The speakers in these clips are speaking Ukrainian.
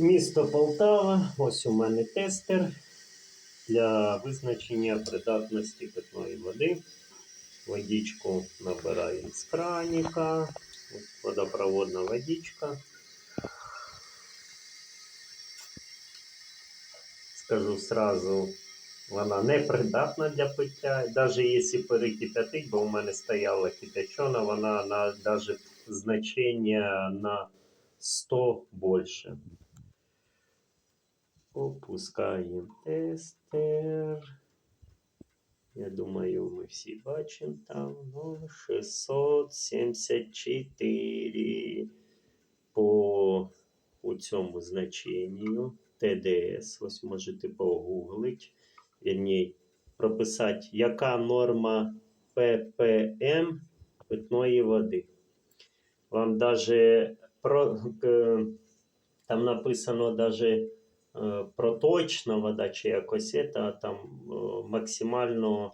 Місто Полтава. Ось у мене тестер для визначення придатності питної води. Водичку набираю з краніка. Водопроводна водичка. Скажу сразу, вона не придатна для пиття. Навіть якщо перекипятить, бо у мене стояла кипячена, вона на даже значення на 100 більше. Опускаємо тестер. Я думаю, ми всі бачимо там ну, 674 по у цьому значенню ТДС. Ось можете погуглити. Вірні, прописати, яка норма ППМ питної води. Вам даже про, там написано е, проточна вода чи якось це, там е, максимально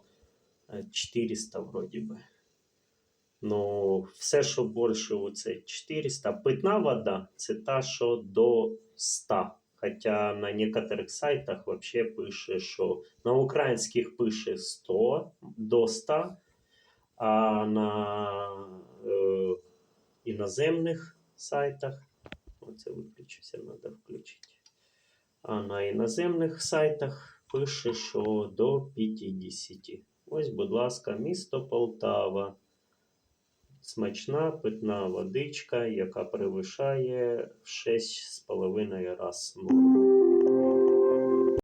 е, 400 вроді би. Ну, все, що більше оце 400. Питна вода це та, що до 100. Хоча на некоторих сайтах вообще пише, що на українських пише 100 до 100, а на е, іноземних сайтах, оце виключився, треба включити. А на іноземних сайтах пише, що до 50. Ось, будь ласка, місто Полтава. Смачна питна водичка, яка перевищає в 6,5 раз норму.